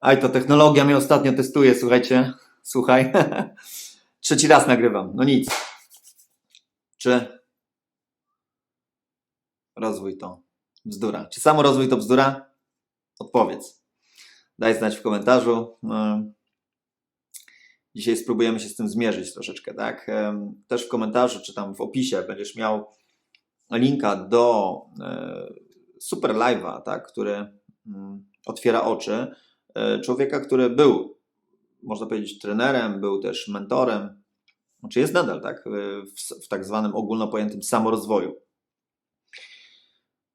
Aj, to technologia mnie ostatnio testuje, słuchajcie. Słuchaj. Trzeci raz nagrywam. No nic. Czy rozwój to bzdura? Czy samo rozwój to bzdura? Odpowiedz. Daj znać w komentarzu. No, Dzisiaj spróbujemy się z tym zmierzyć troszeczkę, tak? Też w komentarzu, czy tam w opisie będziesz miał linka do e, super live'a, tak? który mm, otwiera oczy człowieka, który był, można powiedzieć, trenerem, był też mentorem, czy jest nadal, tak? E, W, w tak zwanym ogólnopojętym samorozwoju.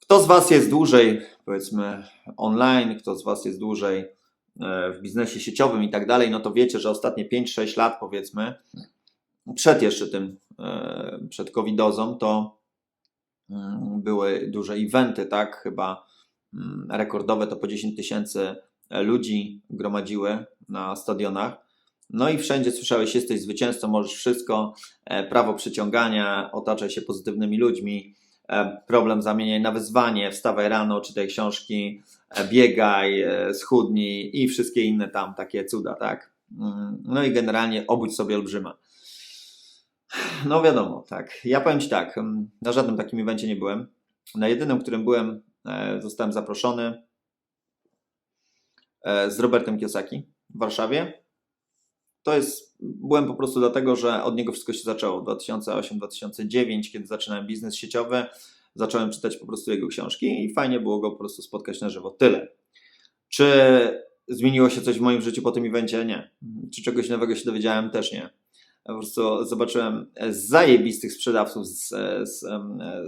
Kto z Was jest dłużej, powiedzmy, online, kto z Was jest dłużej e, w biznesie sieciowym i tak dalej, no to wiecie, że ostatnie 5-6 lat, powiedzmy, przed jeszcze tym, e, przed covidozą, to mm, były duże eventy, tak? Chyba mm, rekordowe to po 10 tysięcy ludzi gromadziły na stadionach. No i wszędzie słyszałeś, jesteś zwycięzcą, możesz wszystko, e, prawo przyciągania, otaczaj się pozytywnymi ludźmi, e, problem zamieniaj na wyzwanie, wstawaj rano, czytaj książki, e, biegaj, schudnij i wszystkie inne tam takie cuda, tak? Mm, No i generalnie obudź sobie olbrzyma. No wiadomo, tak. Ja powiem Ci tak, mm, na żadnym takim evencie nie byłem. Na jedynym, którym byłem, zostałem zaproszony z Robertem Kiosaki w Warszawie. To jest, byłem po prostu dlatego, że od niego wszystko się zaczęło. 2008-2009, kiedy zaczynałem biznes sieciowy, zacząłem czytać po prostu jego książki i fajnie było go po prostu spotkać na żywo. Tyle. Czy zmieniło się coś w moim życiu po tym evencie? Nie. Czy czegoś nowego się dowiedziałem? Też nie. Po prostu zobaczyłem zajebistych sprzedawców z, z,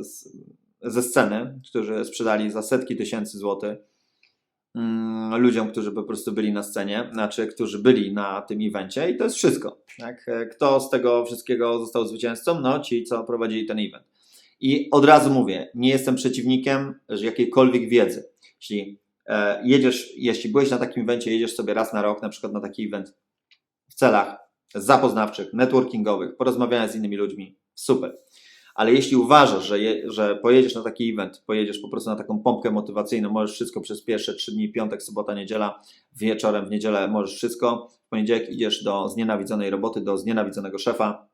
z, ze sceny, którzy sprzedali za setki tysięcy złotych ludziom, którzy po prostu byli na scenie, znaczy, którzy byli na tym evencie i to jest wszystko. Tak? E, Kto z tego wszystkiego został zwycięzcą? No, ci, co prowadzili ten event. I od razu mówię, nie jestem przeciwnikiem jakiejkolwiek wiedzy. Jeśli e, jedziesz, jeśli byłeś na takim evencie, jedziesz sobie raz na rok, na przykład na taki event w celach zapoznawczych, networkingowych, porozmawiania z innymi ludźmi, super. Ale jeśli uważasz, że, je, że pojedziesz na taki event, pojedziesz po prostu na taką pompkę motywacyjną, możesz wszystko przez pierwsze trzy dni, piątek, sobota, niedziela, wieczorem, w niedzielę możesz wszystko, w poniedziałek idziesz do znienawidzonej roboty, do znienawidzonego szefa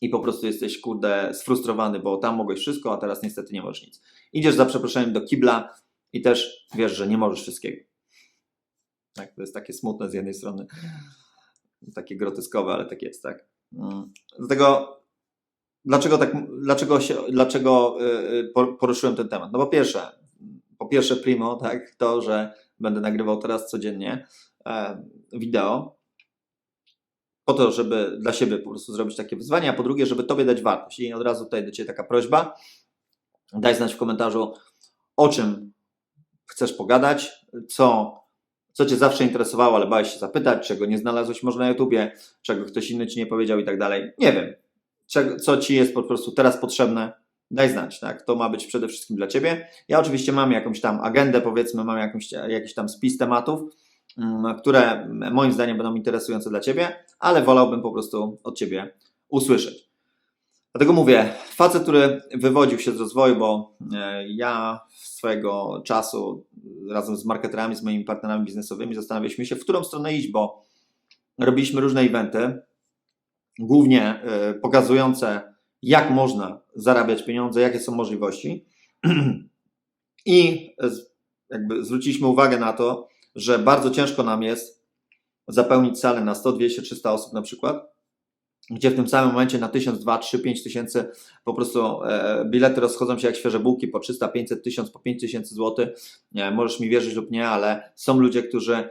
i po prostu jesteś, kurde, sfrustrowany, bo tam mogłeś wszystko, a teraz niestety nie możesz nic. Idziesz za przeproszeniem do kibla i też wiesz, że nie możesz wszystkiego. Tak, to jest takie smutne z jednej strony, takie groteskowe, ale tak jest, tak. Mm. Dlatego Dlaczego, tak, dlaczego, się, dlaczego yy, po- poruszyłem ten temat? No po pierwsze, po pierwsze primo, tak, to, że będę nagrywał teraz codziennie e, wideo, po to, żeby dla siebie po prostu zrobić takie wyzwanie, a po drugie, żeby Tobie dać wartość. I od razu tutaj do Ciebie taka prośba, daj znać w komentarzu, o czym chcesz pogadać, co, co Cię zawsze interesowało, ale bałeś się zapytać, czego nie znalazłeś może na YouTubie, czego ktoś inny Ci nie powiedział i tak dalej. Nie wiem co Ci jest po prostu teraz potrzebne, daj znać, tak? To ma być przede wszystkim dla Ciebie. Ja oczywiście mam jakąś tam agendę, powiedzmy, mam jakąś, jakiś tam spis tematów, mm, które moim zdaniem będą interesujące dla Ciebie, ale wolałbym po prostu od Ciebie usłyszeć. Dlatego mówię, facet, który wywodził się z rozwoju, bo e, ja swojego czasu razem z marketerami, z moimi partnerami biznesowymi zastanawialiśmy się, w którą stronę iść, bo robiliśmy różne eventy, głównie e, pokazujące, jak można zarabiać pieniądze, jakie są możliwości. I jakby zwróciliśmy uwagę na to, że bardzo ciężko nam jest zapełnić salę na 100, 200, 300 osób na przykład, gdzie w tym samym momencie na 1000, 2, 3, 5 tysięcy po prostu e, bilety rozchodzą się jak świeże bułki po 300, 500, 1000, po 5 tysięcy złotych. Nie, możesz mi wierzyć lub nie, ale są ludzie, którzy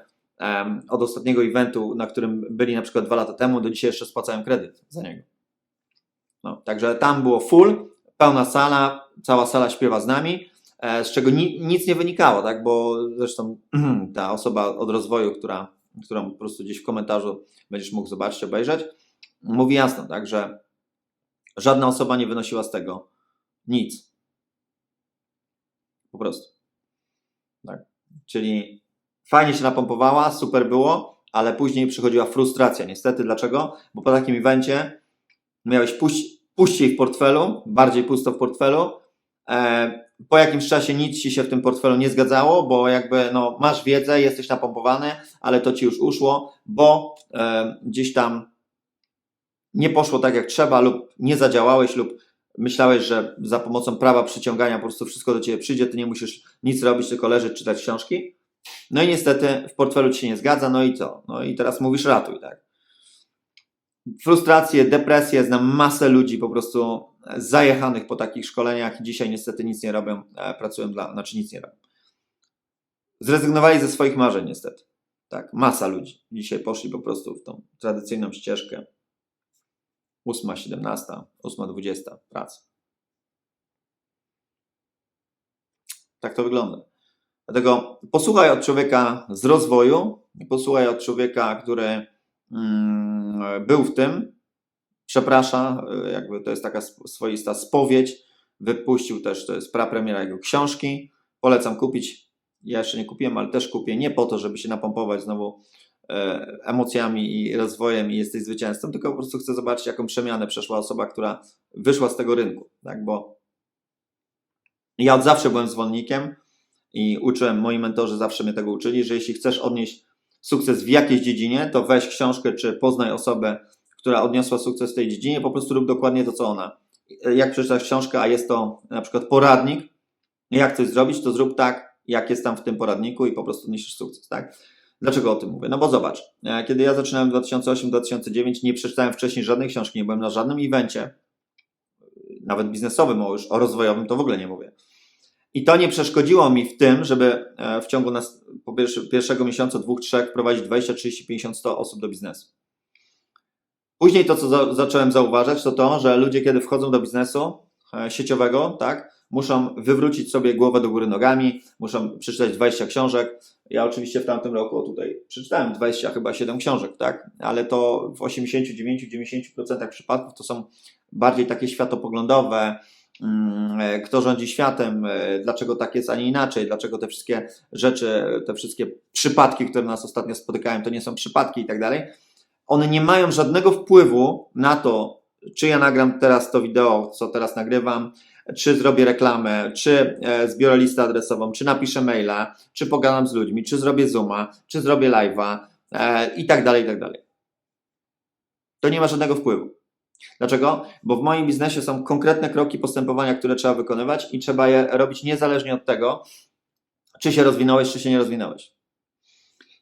od ostatniego eventu, na którym byli na przykład dwa lata temu, do dzisiaj jeszcze spłacają kredyt za niego. No, także tam było full, pełna sala, cała sala śpiewa z nami, e, z czego ni, nic nie wynikało, tak? bo zresztą ta osoba od rozwoju, która, którą po prostu gdzieś w komentarzu będziesz mógł zobaczyć, obejrzeć, mówi jasno, tak, że żadna osoba nie wynosiła z tego nic. Po prostu. Tak. Czyli fajnie się napompowała, super było, ale później przychodziła frustracja. Niestety, dlaczego? Bo po takim evencie miałeś puś- puściej w portfelu, bardziej pusto w portfelu e, po jakimś czasie nic ci się w tym portfelu nie zgadzało, bo jakby no, masz wiedzę, jesteś napompowany, ale to ci już uszło, bo e, gdzieś tam nie poszło tak jak trzeba, lub nie zadziałałeś, lub myślałeś, że za pomocą prawa przyciągania po prostu wszystko do ciebie przyjdzie, ty nie musisz nic robić, tylko leżeć, czytać książki. No i niestety w portfelu ci się nie zgadza, no i co? No i teraz mówisz ratuj, tak? Frustracje, depresje, znam masę ludzi po prostu zajechanych po takich szkoleniach i dzisiaj niestety nic nie robią, e, pracują dla, znaczy nic nie robią. Zrezygnowali ze swoich marzeń niestety. Tak, masa ludzi. Dzisiaj poszli po prostu w tą tradycyjną ścieżkę. 8, 17, 8, 20 praca. Tak to wygląda. Dlatego posłuchaj od człowieka z rozwoju, posłuchaj od człowieka, który mm, był w tym, przeprasza, jakby to jest taka swoista spowiedź, wypuścił też, to jest prapremiera jego książki, polecam kupić, ja jeszcze nie kupiłem, ale też kupię, nie po to, żeby się napompować znowu e, emocjami i rozwojem i jesteś zwycięzcą, tylko po prostu chcę zobaczyć, jaką przemianę przeszła osoba, która wyszła z tego rynku, tak, bo ja od zawsze byłem zwolennikiem, i uczyłem, moi mentorzy zawsze mnie tego uczyli, że jeśli chcesz odnieść sukces w jakiejś dziedzinie, to weź książkę czy poznaj osobę, która odniosła sukces w tej dziedzinie, po prostu rób dokładnie to, co ona. Jak przeczytasz książkę, a jest to na przykład poradnik, jak coś zrobić, to zrób tak, jak jest tam w tym poradniku i po prostu odniesiesz sukces, tak? Dlaczego o tym mówię? No bo zobacz, e, kiedy ja zaczynałem 2008-2009, nie przeczytałem wcześniej żadnej książki, nie byłem na żadnym evencie, nawet biznesowym, o już o rozwojowym to w ogóle nie mówię. I to nie przeszkodziło mi w tym, żeby e, w ciągu nas, po pierwszego miesiąca, dwóch, trzech wprowadzić 20, 30, 50, 100 osób do biznesu. Później to, co za, zacząłem zauważać, to to, że ludzie, kiedy wchodzą do biznesu e, sieciowego, tak, muszą wywrócić sobie głowę do góry nogami, muszą przeczytać 20 książek. Ja oczywiście w tamtym roku tutaj przeczytałem 20, chyba 7 książek, tak, ale to w 89-90% przypadków to są bardziej takie światopoglądowe, kto rządzi światem, e, dlaczego tak jest, a nie inaczej, dlaczego te wszystkie rzeczy, te wszystkie przypadki, które nas ostatnio spotykają, to nie są przypadki i tak dalej. One nie mają żadnego wpływu na to, czy ja nagram teraz to wideo, co teraz nagrywam, czy zrobię reklamę, czy e, zbiorę listę adresową, czy napiszę maila, czy pogadam z ludźmi, czy zrobię Zooma, czy zrobię live'a i tak dalej, i tak dalej. To nie ma żadnego wpływu. Dlaczego? Bo w moim biznesie są konkretne kroki postępowania, które trzeba wykonywać i trzeba je robić niezależnie od tego, czy się rozwinąłeś, czy się nie rozwinąłeś.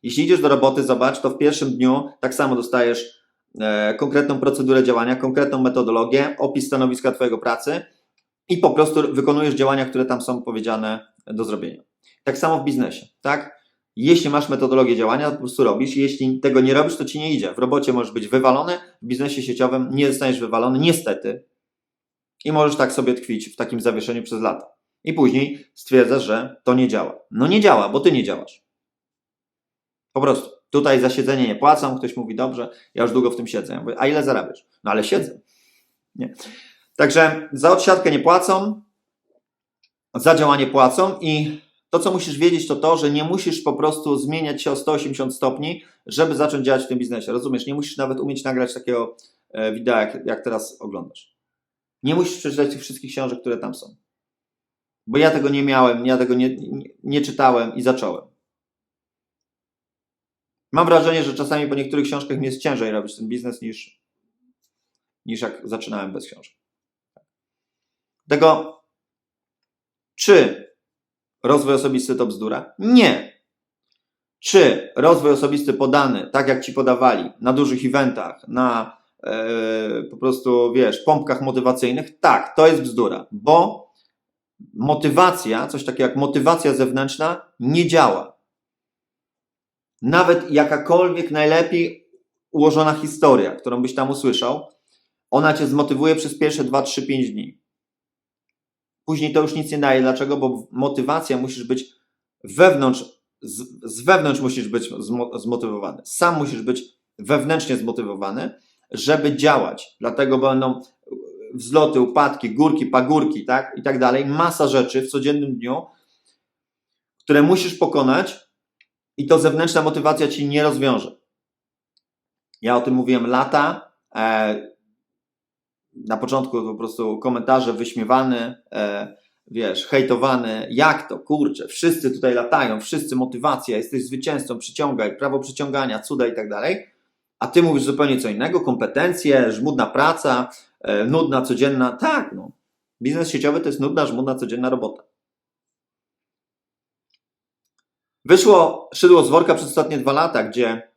Jeśli idziesz do roboty, zobacz, to w pierwszym dniu tak samo dostajesz e, konkretną procedurę działania, konkretną metodologię, opis stanowiska Twojego pracy i po prostu wykonujesz działania, które tam są powiedziane do zrobienia. Tak samo w biznesie, tak? Jeśli masz metodologię działania, to po prostu robisz. Jeśli tego nie robisz, to ci nie idzie. W robocie możesz być wywalony, w biznesie sieciowym nie zostaniesz wywalony, niestety. I możesz tak sobie tkwić w takim zawieszeniu przez lata. I później stwierdzasz, że to nie działa. No nie działa, bo ty nie działasz. Po prostu. Tutaj za siedzenie nie płacą, ktoś mówi, dobrze, ja już długo w tym siedzę. Ja mówię, a ile zarabiasz? No ale siedzę. Nie. Także za odsiadkę nie płacą, za działanie płacą i to, co musisz wiedzieć, to to, że nie musisz po prostu zmieniać się o 180 stopni, żeby zacząć działać w tym biznesie. Rozumiesz? Nie musisz nawet umieć nagrać takiego e, wideo, jak, jak teraz oglądasz. Nie musisz przeczytać tych wszystkich książek, które tam są. Bo ja tego nie miałem, ja tego nie, nie, nie czytałem i zacząłem. Mam wrażenie, że czasami po niektórych książkach mi jest ciężej robić ten biznes niż, niż jak zaczynałem bez książek. Tego, czy rozwój osobisty to bzdura? Nie. Czy rozwój osobisty podany, tak jak ci podawali, na dużych eventach, na e, po prostu, wiesz, pompkach motywacyjnych? Tak, to jest bzdura, bo motywacja, coś takiego jak motywacja zewnętrzna, nie działa. Nawet jakakolwiek najlepiej ułożona historia, którą byś tam usłyszał, ona cię zmotywuje przez pierwsze 2, 3, 5 dni. Później to już nic nie daje. Dlaczego? Bo motywacja musisz być wewnątrz, z, z wewnątrz musisz być zmotywowany. Sam musisz być wewnętrznie zmotywowany, żeby działać. Dlatego będą wzloty, upadki, górki, pagórki, tak? I tak dalej. Masa rzeczy w codziennym dniu, które musisz pokonać i to zewnętrzna motywacja ci nie rozwiąże. Ja o tym mówiłem lata. E, na początku po prostu komentarze wyśmiewany, e, wiesz, hejtowany, jak to, kurczę, wszyscy tutaj latają, wszyscy motywacja, jesteś zwycięzcą, przyciągaj, prawo przyciągania, cuda i tak dalej, a ty mówisz zupełnie co innego, kompetencje, żmudna praca, e, nudna, codzienna, tak, no. Biznes sieciowy to jest nudna, żmudna, codzienna robota. Wyszło szydło z worka przez ostatnie dwa lata, gdzie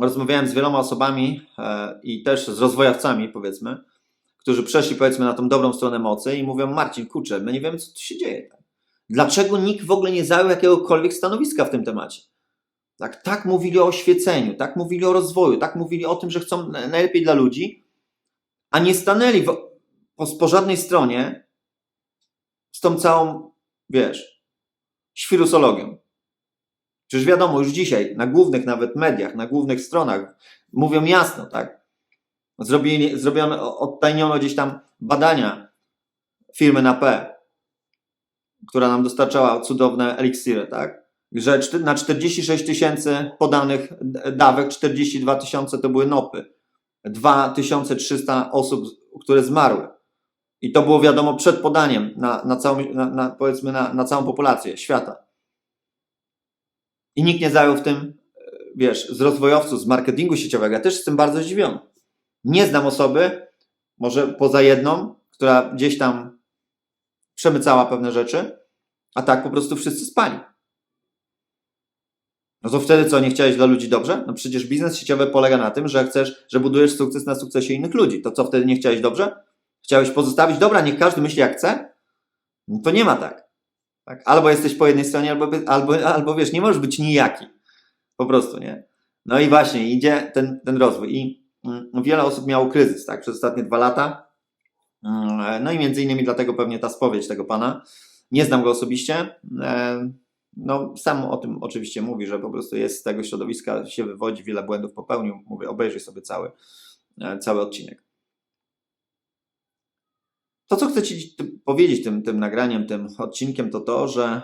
rozmawiałem z wieloma osobami e, i też z rozwojowcami, powiedzmy, którzy przeszli, powiedzmy, na tą dobrą stronę mocy i mówią: Marcin, kurczę, my nie wiemy, co tu się dzieje. Dlaczego nikt w ogóle nie zajął jakiegokolwiek stanowiska w tym temacie? Tak, tak mówili o oświeceniu, tak mówili o rozwoju, tak mówili o tym, że chcą na- najlepiej dla ludzi, a nie stanęli w, po, po żadnej stronie z tą całą, wiesz, świrusologią. Przecież wiadomo, już dzisiaj na głównych nawet mediach, na głównych stronach mówią jasno, tak? Zrobili, zrobiono, odtajniono gdzieś tam badania firmy na P, która nam dostarczała cudowne eliksiry, tak? Że na 46 tysięcy podanych dawek, 42 tysiące to były nopy. 2300 osób, które zmarły. I to było wiadomo przed podaniem na, na, całą, na, na, powiedzmy na, na całą populację świata. I nikt nie zajął w tym, e, wiesz, z rozwojowców, z marketingu sieciowego. Ja też jestem bardzo zdziwiony. Nie znam osoby, może poza jedną, która gdzieś tam przemycała pewne rzeczy, a tak po prostu wszyscy spali. No to wtedy co, nie chciałeś dla ludzi dobrze? No przecież biznes sieciowy polega na tym, że chcesz, że budujesz sukces na sukcesie innych ludzi. To co wtedy nie chciałeś dobrze? Chciałeś pozostawić, dobra, niech każdy myśli jak chce? No to nie ma tak. Tak? Albo jesteś po jednej stronie, albo, albo, albo wiesz, nie możesz być nijaki. Po prostu, nie? No i właśnie, idzie ten, ten rozwój. I mm, wiele osób miało kryzys, tak, przez ostatnie dwa lata. Mm, No i między innymi dlatego pewnie ta spowiedź tego pana. Nie znam go osobiście. E, No, sam o tym oczywiście mówi, że po prostu jest z tego środowiska, się wywodzi, wiele błędów popełnił. Mówię, obejrzyj sobie cały, e, cały odcinek. To, co chcę Ci powiedzieć tym, tym nagraniem, tym odcinkiem, to to, że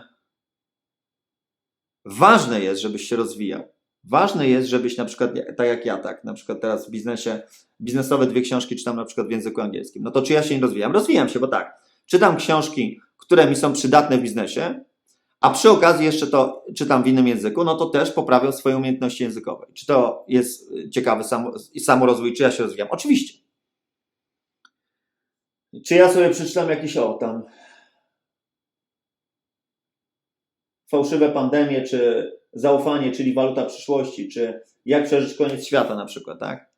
ważne jest, żebyś się rozwijał. Ważne jest, żebyś na przykład, tak jak ja, tak, na przykład teraz w biznesie, biznesowe dwie książki czytam na przykład w języku angielskim. No to czy ja się nie rozwijam? Rozwijam się, bo tak, czytam książki, które mi są przydatne w biznesie, a przy okazji jeszcze to czytam w innym języku, no to też poprawiam swoje umiejętności językowe. Czy to jest ciekawy samo, samorozwój, czy ja się rozwijam? Oczywiście. Czy ja sobie przeczytam jakiś o tam fałszywe pandemie, czy zaufanie, czyli waluta przyszłości, czy jak przeżyć koniec świata na przykład, tak?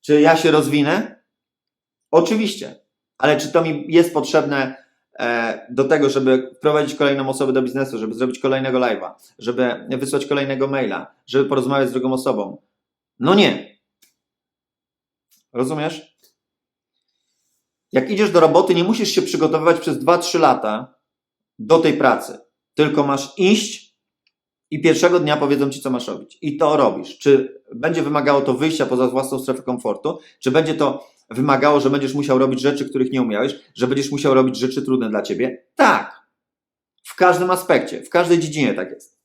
Czy ja się rozwinę? Oczywiście. Ale czy to mi jest potrzebne e, do tego, żeby wprowadzić kolejną osobę do biznesu, żeby zrobić kolejnego live'a, żeby wysłać kolejnego maila, żeby porozmawiać z drugą osobą? No nie. Rozumiesz? Jak idziesz do roboty, nie musisz się przygotowywać przez 2-3 lata do tej pracy, tylko masz iść i pierwszego dnia powiedzą ci, co masz robić. I to robisz. Czy będzie wymagało to wyjścia poza własną strefę komfortu, czy będzie to wymagało, że będziesz musiał robić rzeczy, których nie umiałeś, że będziesz musiał robić rzeczy trudne dla ciebie? Tak. W każdym aspekcie, w każdej dziedzinie tak jest.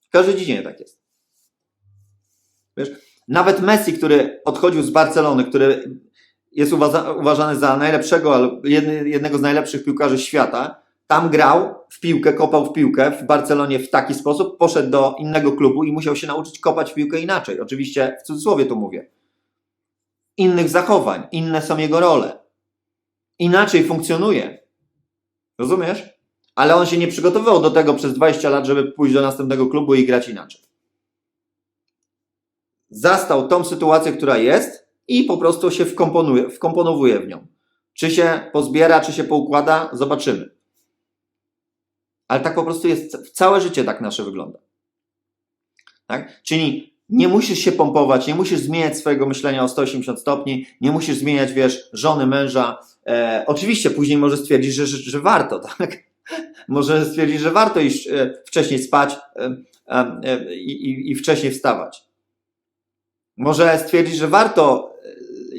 W każdej dziedzinie tak jest. Wiesz, nawet Messi, który odchodził z Barcelony, który jest uważa, uważany za najlepszego, jednego z najlepszych piłkarzy świata, tam grał w piłkę, kopał w piłkę w Barcelonie w taki sposób, poszedł do innego klubu i musiał się nauczyć kopać w piłkę inaczej. Oczywiście w cudzysłowie to mówię. Innych zachowań, inne są jego role. Inaczej funkcjonuje. Rozumiesz? Ale on się nie przygotowywał do tego przez 20 lat, żeby pójść do następnego klubu i grać inaczej. Zastał tą sytuację, która jest i po prostu się wkomponuje, wkomponowuje w nią. Czy się pozbiera, czy się poukłada, zobaczymy. Ale tak po prostu jest, całe życie tak nasze wygląda. Tak? Czyli nie musisz się pompować, nie musisz zmieniać swojego myślenia o 180 stopni, nie musisz zmieniać, wiesz, żony, męża. E, oczywiście później może stwierdzić, że, że, że warto, tak? Może stwierdzić, że warto iść e, wcześniej spać e, e, i, i wcześniej wstawać. Może stwierdzić, że warto e,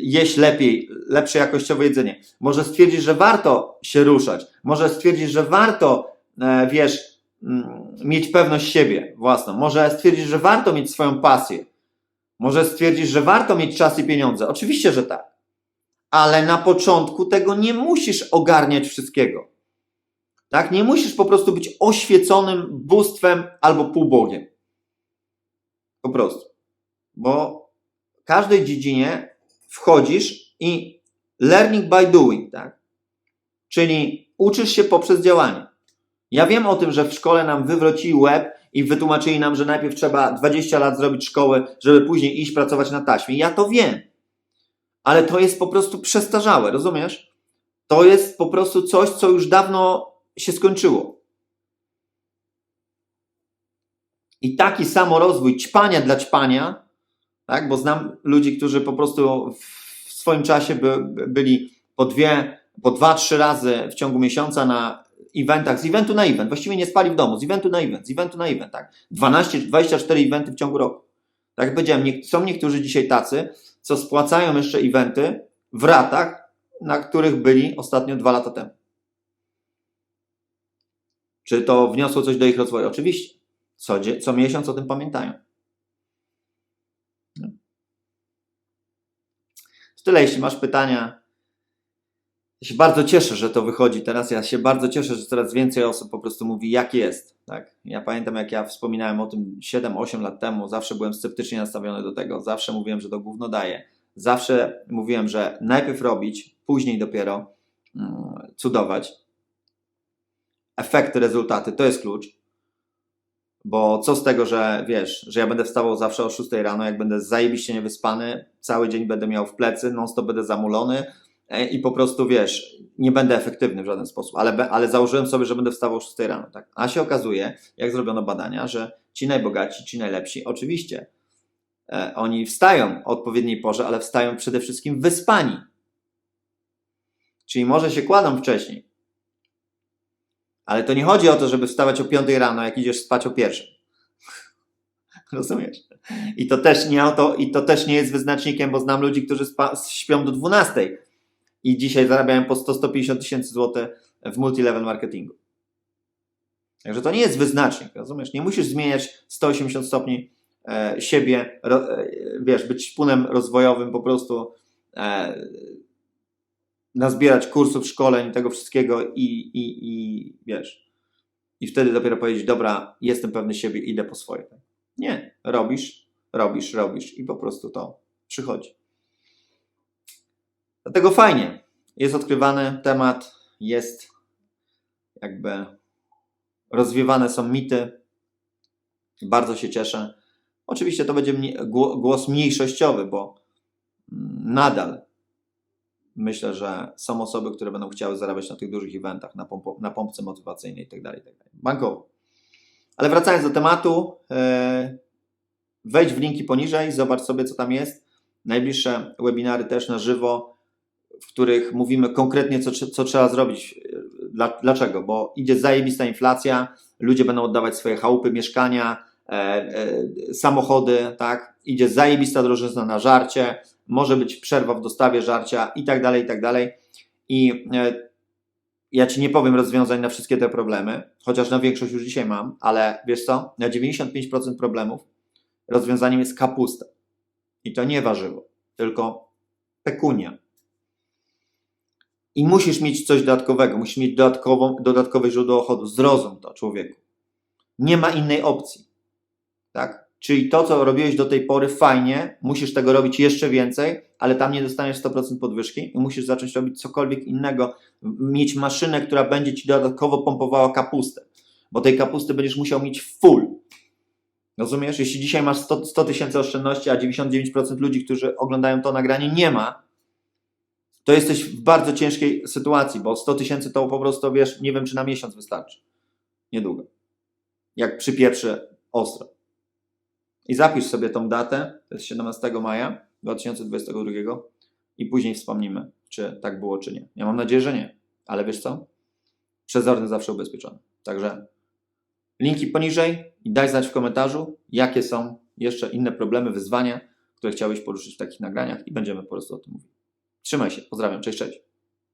jeść lepiej, lepsze jakościowe jedzenie. Może stwierdzić, że warto się ruszać. Może stwierdzić, że warto, e, wiesz, mm, mieć pewność siebie własną. Może stwierdzić, że warto mieć swoją pasję. Może stwierdzić, że warto mieć czas i pieniądze. Oczywiście, że tak. Ale na początku tego nie musisz ogarniać wszystkiego. Tak? Nie musisz po prostu być oświeconym bóstwem albo półbogiem. Po prostu. Bo w każdej dziedzinie wchodzisz i learning by doing, tak? Czyli uczysz się poprzez działanie. Ja wiem o tym, że w szkole nam wywrócili łeb i wytłumaczyli nam, że najpierw trzeba 20 lat zrobić szkoły, żeby później iść pracować na taśmie. Ja to wiem. Ale to jest po prostu przestarzałe, rozumiesz? To jest po prostu coś, co już dawno się skończyło. I taki samorozwój ćpania dla ćpania, tak? bo znam ludzi, którzy po prostu w swoim czasie by, by byli po dwie, po dwa, trzy razy w ciągu miesiąca na eventach, z eventu na event, właściwie nie spali w domu, z eventu na event, z eventu na event, tak? 12, 24 eventy w ciągu roku. Tak jak powiedziałem, nie, są niektórzy dzisiaj tacy, co spłacają jeszcze eventy w ratach, na których byli ostatnio dwa lata temu. Czy to wniosło coś do ich rozwoju? Oczywiście. Co, co miesiąc o tym pamiętają. No. To tyle, jeśli masz pytania. Ja się bardzo cieszę, że to wychodzi teraz. Ja się bardzo cieszę, że coraz więcej osób po prostu mówi, jak jest. Tak? Ja pamiętam, jak ja wspominałem o tym 7-8 lat temu, zawsze byłem sceptycznie nastawiony do tego. Zawsze mówiłem, że to gówno daje. Zawsze mówiłem, że najpierw robić, później dopiero mm, cudować. Efekty, rezultaty to jest klucz. Bo co z tego, że wiesz, że ja będę wstawał zawsze o 6 rano, jak będę zajebiście niewyspany, cały dzień będę miał w plecy, non stop będę zamulony e, i po prostu wiesz, nie będę efektywny w żaden sposób, ale, ale założyłem sobie, że będę wstawał o 6 rano. Tak? A się okazuje, jak zrobiono badania, że ci najbogatsi, ci najlepsi, oczywiście e, oni wstają o odpowiedniej porze, ale wstają przede wszystkim wyspani. Czyli może się kładą wcześniej, ale to nie chodzi o to, żeby wstawać o 5 rano, jak idziesz spać o pierwszej. Rozumiesz? I to też nie i to też nie jest wyznacznikiem, bo znam ludzi, którzy spa, śpią do 12 i dzisiaj zarabiają po 100-150 tysięcy złotych w multilevel marketingu. Także to nie jest wyznacznik, rozumiesz? Nie musisz zmieniać 180 stopni e, siebie, ro, e, wiesz, być szpunem rozwojowym, po prostu e, nazbierać kursów, szkoleń, tego wszystkiego i, i, i wiesz, i wtedy dopiero powiedzieć, dobra, jestem pewny siebie, idę po swoje. Nie, robisz, robisz, robisz i po prostu to przychodzi. Dlatego fajnie, jest odkrywany temat, jest jakby rozwiewane są mity. Bardzo się cieszę. Oczywiście to będzie głos mniejszościowy, bo mm, nadal myślę, że są osoby, które będą chciały zarabiać na tych dużych eventach, na, pompo, na pompce motywacyjnej itd., itd. Bankowo. Ale wracając do tematu, e, wejdź w linki poniżej, zobacz sobie, co tam jest. Najbliższe webinary też na żywo, w których mówimy konkretnie, co, co trzeba zrobić. E, Dla, dlaczego? Bo idzie zajebista inflacja, ludzie będą oddawać swoje chałupy, mieszkania, e, samochody, tak? Idzie zajebista drożyzna na żarcie, może być przerwa w dostawie żarcia i tak dalej, i tak dalej. I e, ja Ci nie powiem rozwiązań na wszystkie te problemy, chociaż na większość już dzisiaj mam, ale wiesz co? Na 95% problemów rozwiązaniem jest kapusta. I to nie warzywo, tylko pekunia. I musisz mieć coś dodatkowego, musisz mieć dodatkową, dodatkowe źródło dochodu. Zrozum to, człowieku. Nie ma innej opcji. Tak? Czyli to, co robiłeś do tej pory, fajnie, musisz tego robić jeszcze więcej, ale tam nie dostaniesz 100% podwyżki i musisz zacząć robić cokolwiek innego, mieć maszynę, która będzie ci dodatkowo pompowała kapustę, bo tej kapusty będziesz musiał mieć full. Rozumiesz? Jeśli dzisiaj masz 100 100 tysięcy oszczędności, a 99% ludzi, którzy oglądają to nagranie, nie ma, to jesteś w bardzo ciężkiej sytuacji, bo 100 tysięcy to po prostu, wiesz, nie wiem, czy na miesiąc wystarczy. Niedługo. Jak przypieprzy ostro. I zapisz sobie tą datę, to jest 17 maja 2022 i później wspomnimy, czy tak było, czy nie. Ja mam nadzieję, że nie, ale wiesz co? Przezorny zawsze ubezpieczony. Także linki poniżej i daj znać w komentarzu, jakie są jeszcze inne problemy, wyzwania, które chciałeś poruszyć w takich nagraniach i będziemy po prostu o tym mówić. Trzymaj się, pozdrawiam, cześć, cześć.